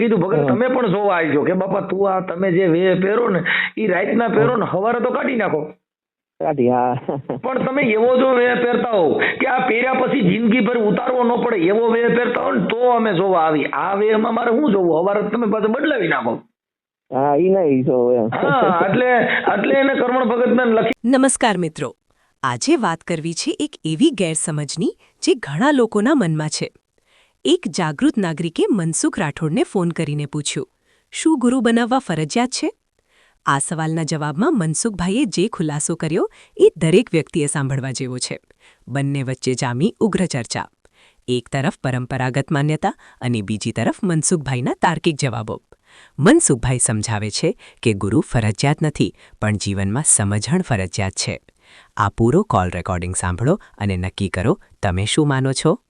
કીધું ભગત તમે પણ જોવા આવજો કે બાપા તું આ તમે જે વે પહેરો ને એ રાતના પહેરો ને હવારે તો કાઢી નાખો. પણ તમે એવો જો વે પહેરતા હો કે આ પહેર્યા પછી જિંદગીભર ઉતારવો ન પડે એવો વે પહેરતા હો ને તો અમે જોવા આવી આ વેમાં મારે શું જોવું? હવારે તમે પાછું બદલાવી નાખો. હા ઈ નહીં જો હા એટલે એટલે એને કરમણ ભગતને લખી નમસ્કાર મિત્રો. આજે વાત કરવી છે એક એવી ગેરસમજની જે ઘણા લોકોના મનમાં છે. એક જાગૃત નાગરિકે મનસુખ રાઠોડને ફોન કરીને પૂછ્યું, શું ગુરુ બનાવવા ફરજિયાત છે? આ સવાલના જવાબમાં મનસુખભાઈએ જે ખુલાસો કર્યો એ દરેક વ્યક્તિએ સાંભળવા જેવો છે. બંને વચ્ચે જામી ઉગ્ર ચર્ચા. એક તરફ પરંપરાગત માન્યતા અને બીજી તરફ મનસુખભાઈના તાર્કિક જવાબો. મનસુખભાઈ સમજાવે છે કે ગુરુ ફરજિયાત નથી, પણ જીવનમાં સમજણ ફરજિયાત છે. આ પૂરો કોલ રેકોર્ડિંગ સાંભળો અને નક્કી કરો, તમે શું માનો છો?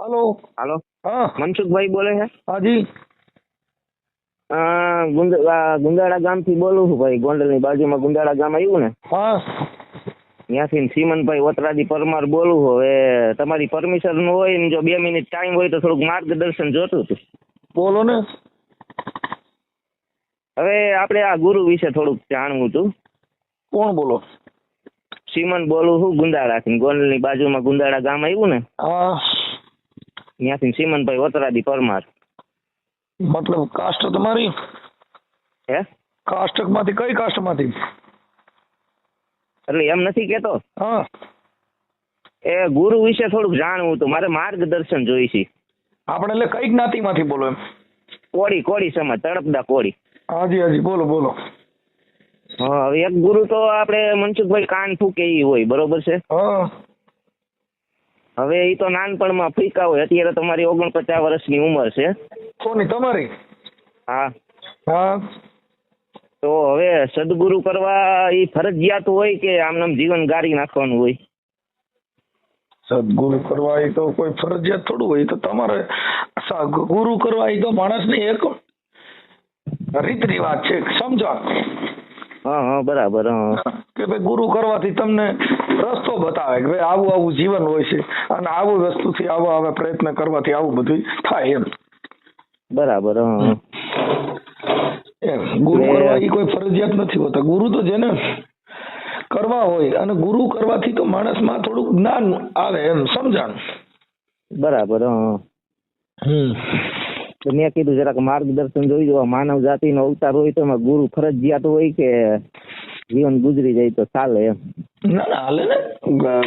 હાલો. હાલો. હા. મનસુખભાઈ બોલે છે? હાજી. અ, ગામથી બોલું છું ભાઈ. ગોંડલની બાજુમાં ગુંદાળા ગામ આવ્યું ને? હા. ત્યાંથી સીમનભાઈ વતરાજી પરમાર બોલું હવે તમારી પરમિશન હોય ને જો બે મિનિટ ટાઈમ હોય તો થોડુંક માર્ગદર્શન જોતું હતું. બોલો ને. હવે આપણે આ ગુરુ વિશે થોડુંક જાણવું હતું. કોણ બોલો? સીમન બોલું છું ગુંદાળાથી. ગોંડલની બાજુમાં ગુંદાળા ગામ આવ્યું ને? હા. ત્યાંથી સીમનભાઈ વતરાજી પરમાર. મતલબ કાસ્ટ તમારી? હે? કાસ્ટમાંથી કઈ કાસ્ટમાંથી એટલે એમ નથી કેતો? હા. એ ગુરુ વિશે થોડુંક જાણવું હતું. મારે માર્ગદર્શન જોઈશે. આપણે એટલે કઈ જ્ઞાતિમાંથી બોલો એમ? કોળી કોળી સમાજ તડપદા કોળી. હાજી હાજી બોલો બોલો. હા હવે એક ગુરુ તો આપણે મનસુખભાઈ કાન ફૂકે એ હોય બરોબર છે? હા. હવે એ તો નાનપણમાં ફીકા હોય. અત્યારે તમારી ઓગણપચાસ વર્ષની ઉંમર છે. કોની તમારી? હા. હા. તો હવે સદગુરુ કરવા એ ફરજિયાત હોય કે આમનામ જીવન ગાળી નાખવાનું હોય? સદગુરુ કરવા એ તો કોઈ ફરજિયાત થોડું હોય. તો તમારે ગુરુ કરવા એ તો માણસની એક રીત રિવાજ છે. સમજણ હા હા બરાબર હા. કે ભાઈ ગુરુ કરવાથી તમને રસ્તો બતાવે કે ભાઈ આવું આવું જીવન હોય છે અને આવું વસ્તુથી આવા આવા પ્રયત્ન કરવાથી આવું બધું થાય એમ. બરાબર હા. એમ ગુરુ કરવા એ કોઈ ફરજિયાત નથી હોતા. ગુરુ તો જેને કરવા હોય અને ગુરુ કરવાથી તો માણસમાં થોડું જ્ઞાન આવે એમ સમજણ. બરાબર હમ. તો મેં કીધું જરાક માર્ગદર્શન જોઈ જો માનવ જાતિનો અવતાર હોય તો એમાં ગુરુ ફરજિયાત હોય કે જીવન ગુજરી જાય તો ચાલે એમ. ના ના હાલે ને.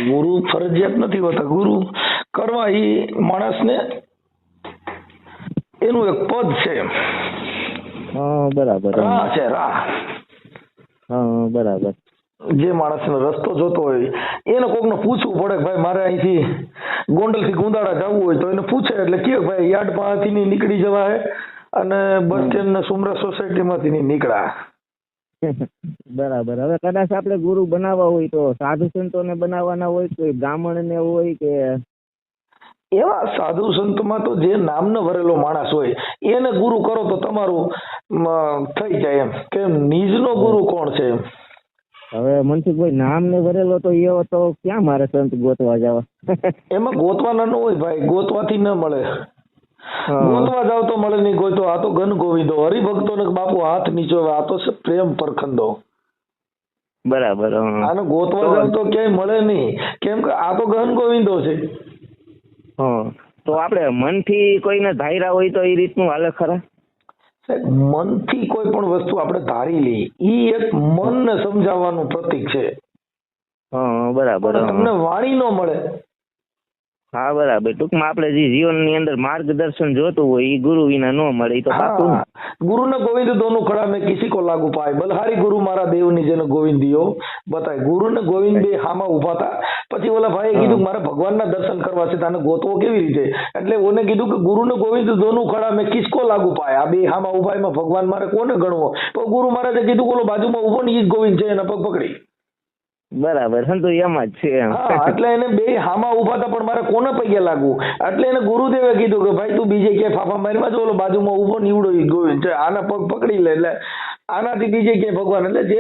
ગુરુ ફરજિયાત નથી હોતા. ગુરુ કરવા એ માણસને એનું એક પદ છે હા બરાબર. હા રાહ છે રાહ. હા બરાબર. જે માણસને રસ્તો જોતો હોય એને કોકને પૂછવું પડે કે ભાઈ મારે અહીંથી ગોંડલથી ગુંદાળા જવું હોય તો એને પૂછે એટલે કે ભાઈ યાર્ડ પાસેથી ની નીકળી જવાય અને બસ સ્ટેન્ડ સુમરા સોસાયટીમાંથી ની નીકળા. બરાબર. હવે કદાચ આપણે ગુરુ બનાવવા હોય તો સાધુ સંતોને બનાવવાના હોય કોઈ બ્રાહ્મણને હોય કે એવા સાધુ સંતમાં તો જે નામનો ભરેલો માણસ હોય એને ગુરુ કરો તો તમારું થઈ જાય એમ. કે નિજનો ગુરુ કોણ છે? એમ હવે મનસુખભાઈ નામ ને ભરેલો તો એ તો ક્યાં મારે સંત ગોતવા જવા? એમાં ગોતવાના ન હોય ભાઈ ગોતવાથી ન મળે. ગોતવા જાવ તો મળે નહીં ગોતવા આ તો ઘન ગોવિંદો હરિભક્તો ને બાપુ હાથ નીચો આ તો છે પ્રેમ પરખંદો. બરાબર. આને ગોતવા જાવ તો ક્યાંય મળે નહીં. કેમ કે આ તો ઘન ગોવિંદો છે. હા. તો આપણે મનથી કોઈને ધાયરા હોય તો એ રીતનું હાલે ખરા? સાહેબ, મનથી કોઈ પણ વસ્તુ આપણે ધારી લઈએ ઈ એક મનને સમજાવવાનું પ્રતીક છે. હા બરાબર તમને વાણી ન મળે હા બરાબર. ટૂંકમાં આપણે જે જીવનની અંદર માર્ગદર્શન જોતું હોય એ ગુરુ વિના ન મળે તો પાકું ગુરુ ને. ગોવિંદ દોનું ખડા મેં કિસી કો લાગુ પાય. બલહારી ગુરુ મારા દેવની જેનો ગોવિંદીઓ બતાય. ગુરુ ને ગોવિંદ બે હામાં ઊભા હતા પછી ઓલા ભાઈએ કીધું મારે ભગવાન ના દર્શન કરવા છે તાને ગોતવો કેવી રીતે? એટલે ઓને કીધું કે ગુરુ ને ગોવિંદ દોનું ખડા મેં કિસકો લાગુ પાય. આ બે હામાં ઉભાય ભગવાન મારે કોને ગણવો? તો ગુરુ મહારાજે કીધું ઓલો બાજુમાં ઊભો ને ગોવિંદ છે એના પગ પકડી. બરાબર તો એમ જ છે એટલે એને બે હામાં ઊભા હતા, પણ મારે કોને પગે લાગવું? એટલે એને ગુરુદેવે કીધું કે, ભાઈ, તું બીજે ક્યાંય ફાફા મારવા જો ઓલો બાજુમાં ઊભો નીવડો ગોવિંદ આના પગ પકડી લે, એટલે આનાથી બીજે ક્યાંય ભગવાન, એટલે જે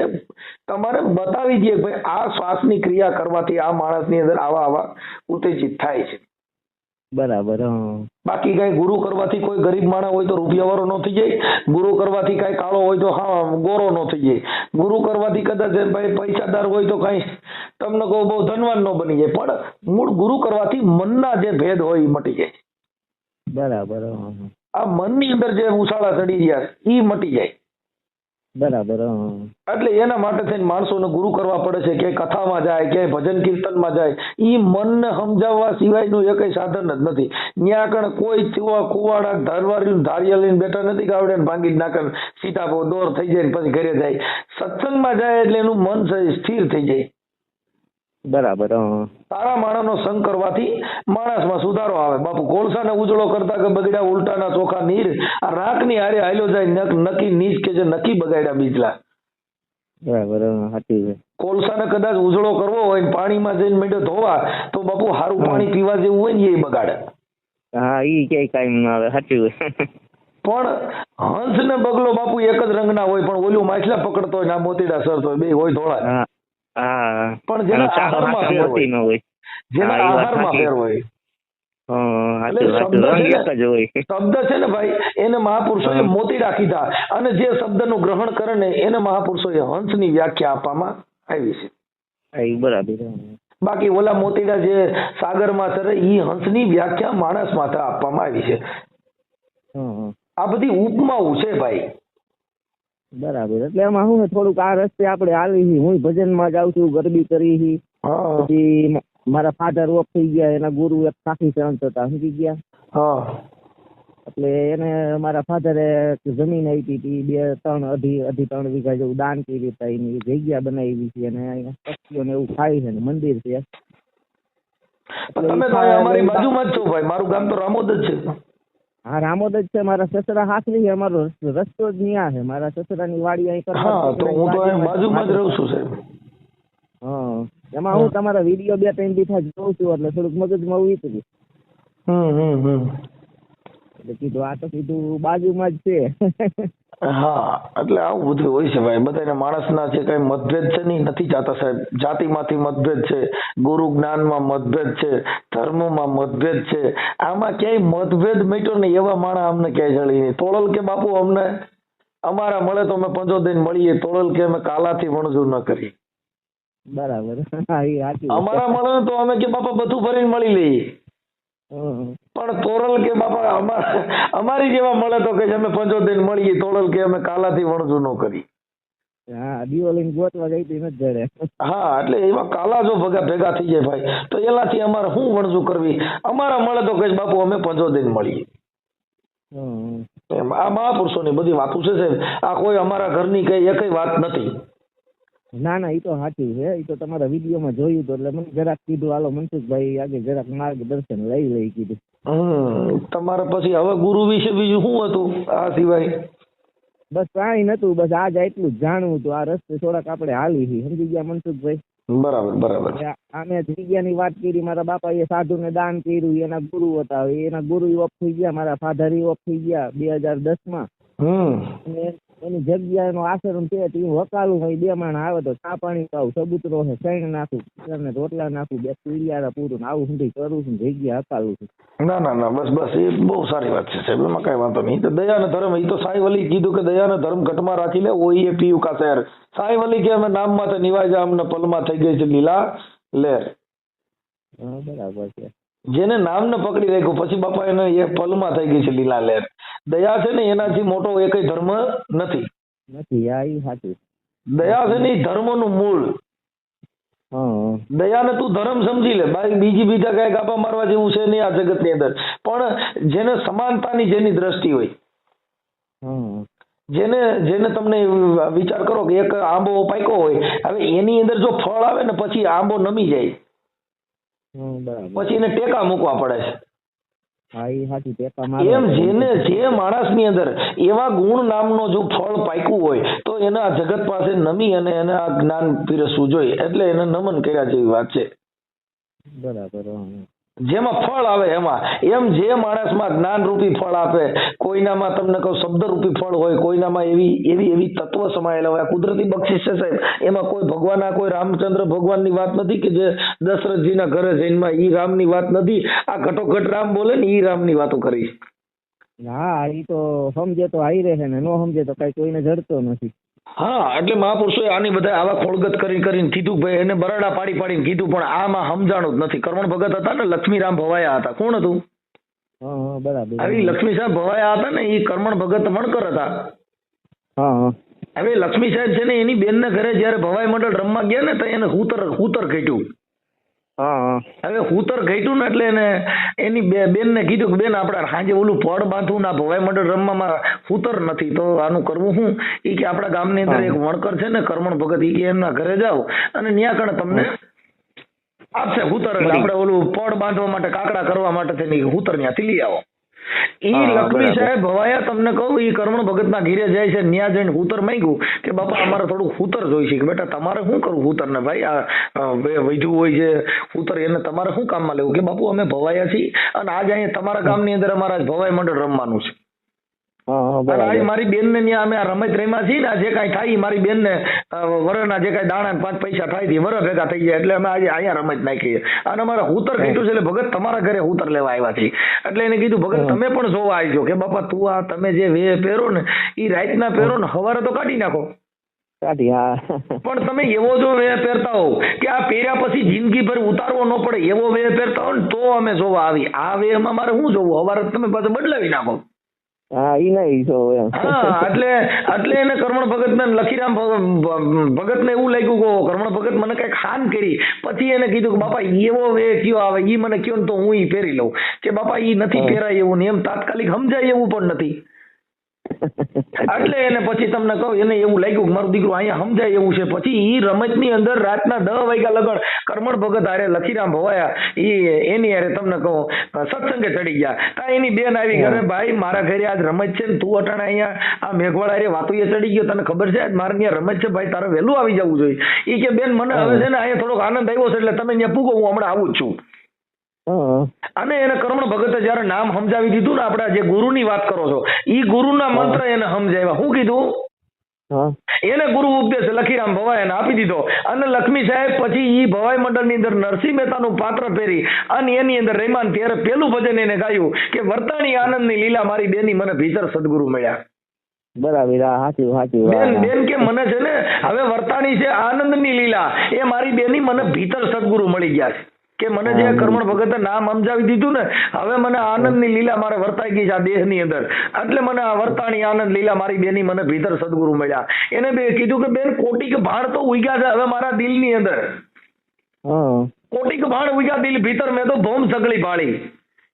તમારે બતાવી દઈએ ભાઈ, આ શ્વાસની ક્રિયા કરવાથી આ માણસની અંદર આવા આવા ઉત્તેજિત થાય છે. બરાબર બાકી કઈ ગુરુ કરવાથી કોઈ ગરીબ માણસ હોય તો રૂપિયા વાળો નો થઈ જાય. ગુરુ કરવાથી કઈ કાળો હોય તો હા ગોરો નો થઈ જાય. ગુરુ કરવાથી કદાચ ભાઈ પૈસાદાર હોય તો કઈ તમને કહું બહુ ધનવાન નો બની જાય. પણ મૂળ ગુરુ કરવાથી મનના જે ભેદ હોય એ મટી જાય. બરાબર. આ મનની અંદર જે ઉછાળા ચડી ગયા એ મટી જાય. બરાબર. એટલે એના માટે થઈને માણસોને ગુરુ કરવા પડે છે કે કથામાં જાય, કે ભજન કીર્તનમાં જાય. એ મનને સમજાવવા સિવાયનું એ કઈ સાધન જ નથી. ત્યાં આગળ કોઈ ચુવા, કુવાડા ધારવારી ધારિયા લઈને બેઠા નથી કે આવડે ભાંગી નાખે સીધા દોર થઈ જાય પછી ઘરે જાય. સત્સંગમાં જાય એટલે એનું મન સ્થિર થઈ જાય. બરાબર સારા સારા માણસનો સંગ કરવાથી માણસમાં સુધારો આવે. બાપુ કોળસાને ઉજળો કરતા કે બગડ્યા ઉલટાના ચોખા નીર આ રાખની હારે હાલ્યો જાય નક નકી નીચ કે જે નકી બગાડ્યા બીજલા. બરાબર સાચી છે. કોલસાને કદાચ ઉજળો કરવો હોય પાણી પાણીમાં જઈને મેંડો ધોવા તો બાપુ સારું પાણી પીવા જેવું હોય ને એ બગાડે. હા ઈ ક્યાંય કાંઈ ના આવે સાચું પણ હંસ ને બગલો બાપુ એક જ રંગના હોય પણ ઓલું માછલા પકડતો હોય ને આ મોતીડા સરતો હોય બે હોય ધોળા. હા. પણ જેના આહારમાં ફેર હોય. જેના હા, એ વાત આહારમાં ફેર હોય. હં, એટલે સાચું સાચું શબ્દ છે શબ્દ ને ભાઈ એને મહાપુરુષોએ મોતી કીધા અને જે શબ્દનું ગ્રહણ કરે ને એને મહાપુરુષોએ હંસની વ્યાખ્યા આપવામાં આવી છે. બરાબર બાકી ઓલા મોતીડા જે સાગરમાં તરે ઈ હંસની વ્યાખ્યા માણસ માથે આપવામાં આવી છે. આ બધી ઉપમાઓ છે ભાઈ. બરાબર. એટલે એમાં હું થોડુંક આ રસ્તે આપણે હાલી હું ભજનમાં જાઉં છું ગરબી કરી હી. પછી મારા ફાધર ઓફ થઈ ગયા એના ગુરુ એક સાખી સંત હતા સમજી ગયા. હા. એટલે એને મારા ફાધરે જમીન આપી હતી બે ત્રણ અઢી અઢી ત્રણ વીઘા જેવું દાન કરી હતા એની જગ્યા બનાવી છે અને અહીંયા પક્ષીઓને એવું ખાય છે ને મંદિર છે. તમે તો અમારી બાજુમાં જ છો ભાઈ. મારું ગામ તો રામોદ જ છે. હા રામોદ જ છે મારા સસરા હાથરી નહીં અમારો રસ્તો જ ન્યા છે. મારા સસરાની વાડી અહીં કરતા હા તો હું તો બાજુમાં જ રહું છું સાહેબ. હા એમાં હું તમારા વીડિયો બે ત્રણ દીઠા જોઉં છું એટલે થોડુંક મગજમાં ઉતર્યું હમ હમ હમ. એટલે કીધું આ તો કીધું બાજુમાં જ છે. હા એટલે આવું બધું હોય છે ભાઈ. બધાને માણસના છે કઈ મતભેદ છે નહીં નથી જાતા સાહેબ. જાતિમાંથી મતભેદ છે ગુરુ જ્ઞાનમાં મતભેદ છે ધર્મમાં મતભેદ છે. આમાં ક્યાંય મતભેદ મેટ્યો ને એવા માણસ અમને ક્યાંય જળી નહીં. તોળલ કે બાપુ અમને? અમારા મળે તો અમે પંજો દઈને મળીએ. તોળલ કે અમે કાલાથી વણજુ ન કરીએ. બરાબર. અમારા મળે તો અમે કે બાપા બધું ભરીને મળી લઈએ. પણ તોરલ કે બાપા અમારી જેવા મળે તો કે અમે દઈને મળીએ તોરલ કે અમે કાલાથી વણઝુર ન કરી હા દીવો ગોતવા જઈ હતી નથી જડે. હા એટલે એવા કાલા જો ભેગા ભેગા થઈ જાય ભાઈ તો એનાથી અમારે શું વણઝું કરવી? અમારા મળે તો કહીશ બાપુ અમે પંજો મળીએ. એમ આ મહાપુરુષોની બધી વાતો છે સાહેબ. આ કોઈ અમારા ઘરની કઈ એકય વાત નથી. ના ના એ તો સાચું છે. એ તો તમારા વિડીયોમાં જોયું તો એટલે મને જરાક કીધું હાલો મનસુખભાઈ આજે જરાક માર્ગદર્શન લઈ લઈ કીધું. તમારે પછી હવે ગુરુ વિશે બીજું શું હતું આ સિવાય? બસ કાંઈ નતું બસ આજ એટલું જ જાણવું હતું. આ રસ્તે થોડાક આપણે હાલી છીએ. સમજી ગયા મનસુખભાઈ? બરાબર બરાબર. આમે જગ્યાની વાત કરી. મારા બાપા એ સાધુ ને દાન કર્યું. એના ગુરુ હતા. એના ગુરુ ઓફ થઈ ગયા. મારા ફાધર ઓફ થઈ ગયા બે હજાર હમ. અને એની જગ્યાનો આશ્રમ છે તે વકાલું હોય બે માણ આવે તો ચા પાણી પાઉં સબૂતરો છે શેણ નાખું રોટલા નાખું બે પીડિયારા પૂરું ને આવું સુધી કરું છું જગ્યા હકાલું છું. ના ના ના બસ બસ એ બહુ સારી વાત છે સાહેબ એમાં કઈ વાંધો નહીં. તો દયાનો ધર્મ એ તો સાઈ વલી કીધું કે દયાનો ધર્મ ઘટમાં રાખી લે ઓઈએ પીયું કા શહેર સાહેબ વલી કે અમે નામમાં તો નિવાજા અમને પલમાં થઈ ગઈ છે લીલા લેર. બરાબર છે. જેને નામને પકડી રાખ્યું પછી બાપા એને એ પલમાં થઈ ગઈ છે લીલા લહેર દયા છે ને એનાથી મોટો એકય ધર્મ નથી. નથી આ ઈ સાચું. દયા છે ને ધર્મ ધર્મનું મૂળ. દયાને તું ધર્મ સમજી લે. બાકી બીજી બીજા કઈ ગાપા મારવા જેવું છે નહીં આ જગતની અંદર. પણ જેને સમાનતાની જેની દ્રષ્ટિ હોય જેને જેને તમને વિચાર કરો કે એક આંબો પાક્યો હોય હવે એની અંદર જો ફળ આવે ને પછી આંબો નમી જાય. પછી એને ટેકા મૂકવા પડે છે. હા ઈ સાચું ટેકા એમ જેને જે માણસની અંદર એવા ગુણ નામનો જો ફળ પાક્યું હોય તો એને આ જગત પાસે નમી અને એને આ જ્ઞાન પીરસવું જોઈએ. એટલે એને નમન કર્યા જેવી વાત છે. બરાબર જેમાં ફળ આવે એમાં. એમ જે માણસમાં જ્ઞાનરૂપી ફળ આપે, કોઈનામાં તમને કહું શબ્દરૂપી ફળ હોય, કોઈનામાં એવી એવી એવી તત્વ સમાયેલા હોય. કુદરતી બક્ષિસ છે સાહેબ. એમાં કોઈ ભગવાન, આ કોઈ રામચંદ્ર ભગવાનની વાત નથી કે જે દશરથજીના ઘરે જઈનમાં ઈ રામની વાત નથી. આ ઘટોઘટ રામ બોલે ને ઈ રામની વાતો કરી. હા એ તો સમજે તો હાઈ રહે ને, નો સમજે તો કઈ કોઈને જડતો નથી. હા એટલે મહાપુરુષોએ આની બધા આવા ખોળગત કરી કરીને કીધું ભાઈ એને બરાડા પાડી પાડીને કીધું પણ આમાં સમજાણું જ નથી. કરવણ ભગત હતા ને લક્ષ્મીરામ ભવાયા હતા. કોણ હતું? આવી લક્ષ્મી સાહેબ ભવાયા હતા ને એ કરમણ ભગત મણકર હતા. હવે લક્ષ્મી સાહેબ છે ને એની બેનને ઘરે જ્યારે ભવાઈ મંડળ રમવા ગયા ને તો એને હુતર હુતર હા હવે હૂતર ઘટ્યું ને એટલે એને એની બે બેનને કીધું કે બેન આપણે સાંજે ઓલું પડ બાંધવું ના ભવાઈ મંડળ રમવામાં હૂતર નથી તો આનું કરવું શું ઈ કે આપણા ગામની અંદર એક વણકર છે ને કરમણ ભગત ઈ કે એમના ઘરે જાઓ. અને ન્યા કણે તમને આપશે હુતર એટલે આપણે ઓલું પડ બાંધવા માટે કાકડા કરવા માટે થઈને હૂતર ત્યાંથી લઈ આવો. ઈ બરાબર. સાહેબ ભવાયા તમને કહું ઈ કર્મણ ભગત ના ઘીરે જાય છે ન્યા જઈને હુતર માંગ્યું કે બાપા અમારે થોડું હૂતર જોઈશે. કે બેટા તમારે શું કરવું હુતર ને ભાઈ? આ વૈધું હોય છે હુતર એને તમારે શું કામમાં લેવું? કે બાપુ અમે ભવાયા છીએ. અને આજ અહીંયા તમારા ગામની અંદર અમારા ભવાઈ મંડળ રમવાનું છે. હા હા મારી બેન ને ત્યાં અમે આ રમત રમ્યા છીએ ને જે કાંઈ થાય મારી બેન ને વરના જે કાંઈ દાણા પાંચ પૈસા થાય છે વર ભેગા થઈ જાય એટલે અમે આજે અહીંયા રમત નાખીએ. અને અમારે હુતર કીધું છે એટલે ભગત તમારા ઘરે હુતર લેવા આવ્યા છીએ એટલે એને કીધું ભગત તમે પણ જોવા આવજો કે બાપા તું આ તમે જે વે પહેરો ને ઈ રાતના પહેરો ને હવારે તો કાઢી નાખો. પણ તમે એવો જો વે પહેરતા હો કે આ પહેર્યા પછી જિંદગીભર ઉતારવો ન પડે એવો વે પહેરતા હો ને તો અમે જોવા આવી. આ વેમાં મારે શું જોવું? હવારે તમે પાછું બદલાવી નાખો. હા ઈ એટલે એટલે એને કરમણ ભગત ને લખીરામ ભગત ને એવું લાગ્યું કે કરમણ ભગત મને કંઈક ખાન કરી. પછી એને કીધું કે બાપા એવો વે કયો આવે ઈ મને કયો ને તો હું ઈ પહેરી લઉં. કે બાપા ઈ નથી પહેરાય એવું ને એમ તાત્કાલિક સમજાય એવું પણ નથી. એટલે એને પછી તમને કહું એને એવું લાગ્યું કે મારું દીકરું અહીંયા સમજાય એવું છે. પછી ઈ રમતની અંદર રાતના દસ વાગ્યા લગન કરમણ ભગત હારે લખીરામ ભવાયા. ઈ એની હારે તમને કહું સત્સંગે ચડી ગયા. તા એની બેન આવી ઘરે ભાઈ મારા ઘરે આજ રમત છે ને તું અટાણે અહીંયા આ મેઘવાળા હારે એ ચડી ગયો. તને ખબર છે આજ મારે ત્યાં રમત છે? ભાઈ તારે વહેલું આવી જવું જોઈએ. ઈ કે બેન મને હવે છે ને અહીંયા થોડોક આનંદ આવ્યો છે એટલે તમે ત્યાં પૂગો હું હમણાં આવું જ છું. અને એને કર્મણ ભગતે જયારે નામ સમજાવી દીધું ને આપણે જે ગુરુની વાત કરો છો ઈ ગુરુના મંત્ર એને સમજાવ્યા. શું કીધું? એને ગુરુ ઉપદેશ લખીરામ ભવાઈ એને આપી દીધો. અને લક્ષ્મી સાહેબ પછી ઈ ભવાઈ મંડળની અંદર નરસિંહ મહેતાનું પાત્ર પહેરી અને એની અંદર રહેમાન ત્યારે પેલું ભજન એને ગાયું કે વર્તાણી આનંદની લીલા મારી બેની મને ભીતર સદગુરુ મળ્યા. બરાબર સાચું સાચું બેન બેન કે મને છે ને હવે વર્તાણી છે આનંદની લીલા. એ મારી બેની મને ભીતર સદગુરુ મળી ગયા છે. કે મને જે કર્મણ ભગતે નામ સમજાવી દીધું ને હવે મને આનંદની લીલા મારે વર્તાઈ ગઈ છે આ દેહની અંદર. એટલે મને આ વર્તાણી આનંદ લીલા મારી બેની મને ભીતર સદગુરુ મળ્યા. એને બે કીધું કે બેન કોટિક ભાણ તો ઉગ્યા છે હવે મારા દિલની અંદર. કોટી કે ભાણ ઉગ્યા દિલ ભીતર મેં તો ભોમ સગળી ભાળી.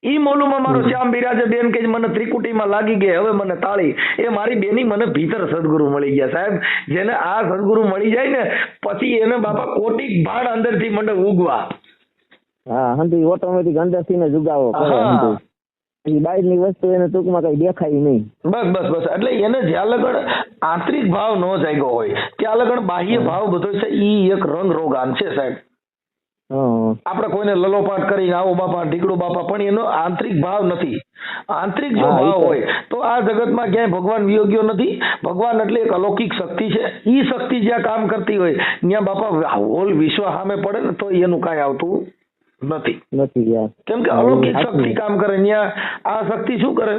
ઈ મોલુમાં મારો શ્યામ બિરાજે બેન કે મને ત્રિકુટીમાં લાગી ગઈ હવે મને તાળી. એ મારી બેની મને ભીતર સદગુરુ મળી ગયા. સાહેબ જેને આ સદગુરુ મળી જાય ને પછી એને બાપા કોટિક ભાણ અંદરથી મને ઉગવા. હા હંધી ઓટોમેટિક અંદરથી ને જુગાવો કરે. બહારની વસ્તુ એને ટૂંકમાં કઈ દેખાય નહીં. બસ બસ બસ. એટલે એને જ્યાં લગણ આંતરિક ભાવ ન જાગ્યો હોય ત્યાં લગણ બાહ્ય ભાવ બધો છે ઈ એક રંગ રોગાન છે સાહેબ. આપણે કોઈને લલોપાટ કરીને આવો બાપા ઢીકડો બાપા પણ એનો આંતરિક ભાવ નથી. આંતરિક જો ભાવ હોય તો આ જગતમાં ક્યાંય ભગવાન વિયોગ્યો નથી. ભગવાન એટલે એક અલૌકિક શક્તિ છે. ઈ શક્તિ જ્યાં કામ કરતી હોય ત્યાં બાપા હોલ વિશ્વ સામે પડે ને તો એનું કાંઈ આવતું નથી. નથી યાર કેમ કે અલૌકિક શક્તિ કામ કરે ત્યાં આ શક્તિ શું કરે?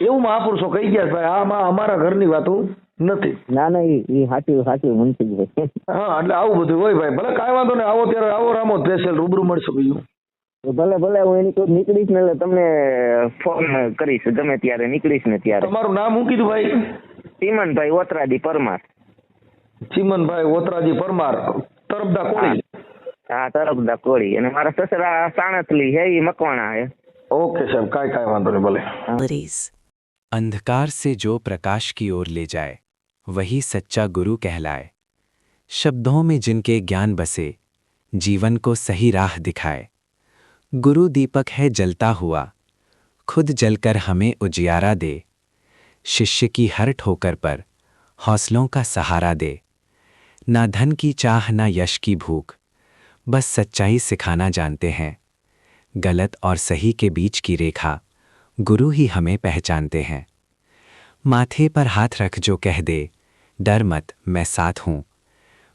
એવું મહાપુરુષો કહી ગયા ભાઈ આમાં અમારા ઘરની વાતો નથી. ના ના એ સાચું સાચું મનસુખભાઈ હા એટલે આવું બધું હોય ભાઈ. ભલે કાંઈ વાંધો નહીં આવો ત્યારે આવો રામો સ્પેશિયલ રૂબરૂ મળશું બીજું. ભલે ભલે હું એની કોઈ નીકળીશ ને એટલે તમને ફોન કરીશ ગમે ત્યારે નીકળીશ ને ત્યારે. તમારું નામ શું કીધું ભાઈ? ચીમનભાઈ ઓતરાજી પરમાર. ચીમનભાઈ ઓતરાજી પરમાર. તરફદા કોળી હા તરફદા કોળી અને મારા સસરા સાણસલી હે ઈ મકવાણા હે ઓકે સાહેબ કાંઈ કાંઈ વાંધો નહીં ભલે Please. अंधकार से जो प्रकाश की ओर ले जाए वही सच्चा गुरु कहलाए शब्दों में जिनके ज्ञान बसे जीवन को सही राह दिखाए गुरु दीपक है जलता हुआ खुद जलकर हमें उजियारा दे शिष्य की हर ठोकर पर हौसलों का सहारा दे ना धन की चाह, ना यश की भूख। बस सच्चाई सिखाना जानते हैं। गलत और सही के बीच की रेखा गुरु ही हमें पहचानते हैं। माथे पर हाथ रख जो कह दे, डर मत, मैं साथ हूँ।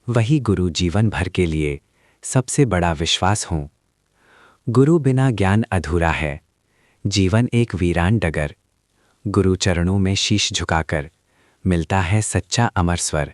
वही गुरु जीवन भर के लिए सबसे बड़ा विश्वास हूँ। गुरु बिना ज्ञान अधूरा है। जीवन एक वीरान डगर। गुरु चरणों में शीश झुकाकर मिलता है सच्चा अमर स्वर।